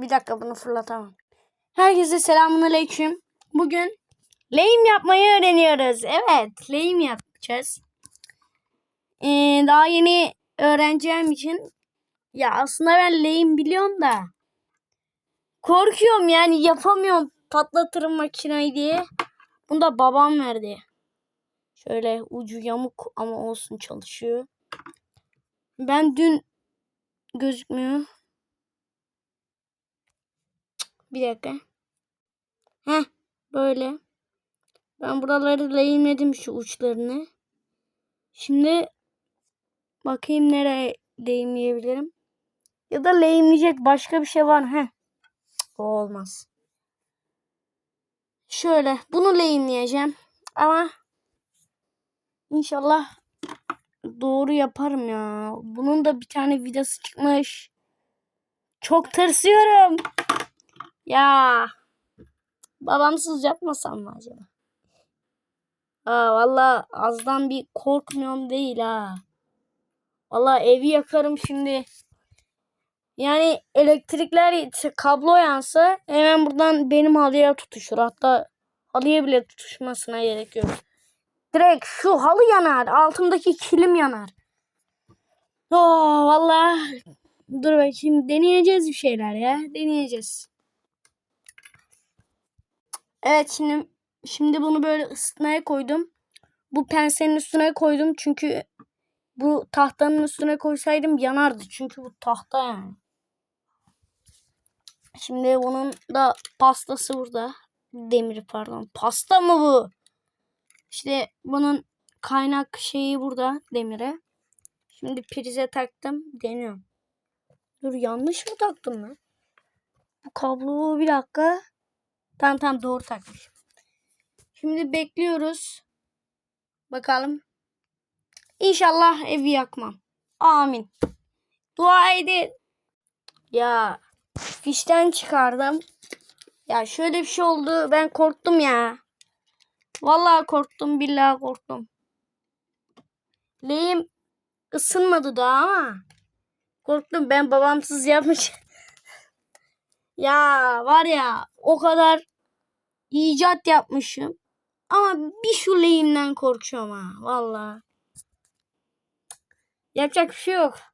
Bir dakika bunu fırlatamam. Herkese selamun aleyküm. Bugün lehim yapmayı öğreniyoruz. Evet lehim yapacağız. Ee, daha yeni öğreneceğim için ya aslında ben lehim biliyorum da korkuyorum yani yapamıyorum patlatırım makinayı diye. Bunu da babam verdi. Şöyle ucu yamuk ama olsun çalışıyor. Ben dün gözükmüyor. Bir dakika. Heh böyle. Ben buraları lehimledim şu uçlarını. Şimdi bakayım nereye lehimleyebilirim. Ya da lehimleyecek başka bir şey var? Heh. O olmaz. Şöyle bunu lehimleyeceğim. Ama inşallah doğru yaparım ya. Bunun da bir tane vidası çıkmış. Çok tırsıyorum. Ya. Babamsız yapmasam mı acaba? Aa valla azdan bir korkmuyorum değil ha. Valla evi yakarım şimdi. Yani elektrikler kablo yansa hemen buradan benim halıya tutuşur. Hatta halıya bile tutuşmasına gerek yok. Direkt şu halı yanar. Altımdaki kilim yanar. Oh valla. Dur bakayım deneyeceğiz bir şeyler ya. Deneyeceğiz. Evet şimdi şimdi bunu böyle ısıtmaya koydum. Bu pensenin üstüne koydum çünkü bu tahtanın üstüne koysaydım yanardı. Çünkü bu tahta yani. Şimdi bunun da pastası burada. Demiri pardon. Pasta mı bu? İşte bunun kaynak şeyi burada demire. Şimdi prize taktım. Deniyorum. Dur yanlış mı taktım ben? Bu kablo bir dakika. Tamam tamam doğru takmışım. Şimdi bekliyoruz. Bakalım. İnşallah evi yakmam. Amin. Dua edin. Ya fişten çıkardım. Ya şöyle bir şey oldu. Ben korktum ya. Vallahi korktum. Billahi korktum. Lehim ısınmadı daha ama. Korktum. Ben babamsız yapmış. ya var ya o kadar icat yapmışım. Ama bir şu lehimden korkuyorum ha. Vallahi. Yapacak bir şey yok.